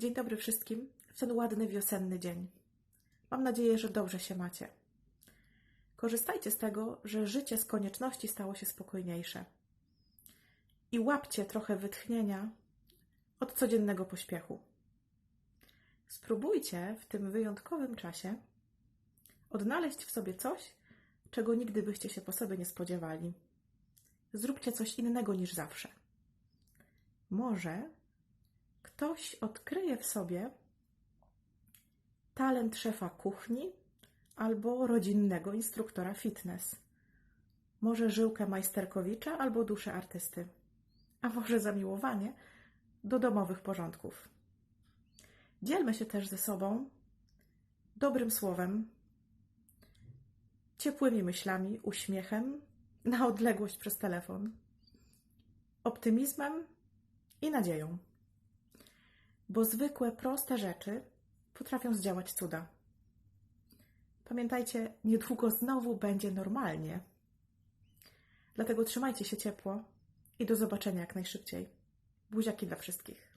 Dzień dobry wszystkim w ten ładny wiosenny dzień. Mam nadzieję, że dobrze się macie. Korzystajcie z tego, że życie z konieczności stało się spokojniejsze. I łapcie trochę wytchnienia od codziennego pośpiechu. Spróbujcie w tym wyjątkowym czasie odnaleźć w sobie coś, czego nigdy byście się po sobie nie spodziewali. Zróbcie coś innego niż zawsze. Może ktoś odkryje w sobie talent szefa kuchni albo rodzinnego instruktora fitness. Może żyłkę majsterkowicza albo duszę artysty. A może zamiłowanie do domowych porządków. Dzielmy się też ze sobą dobrym słowem, ciepłymi myślami, uśmiechem na odległość przez telefon, optymizmem i nadzieją. Bo zwykłe, proste rzeczy potrafią zdziałać cuda. Pamiętajcie, niedługo znowu będzie normalnie. Dlatego trzymajcie się ciepło i do zobaczenia jak najszybciej. Buziaki dla wszystkich.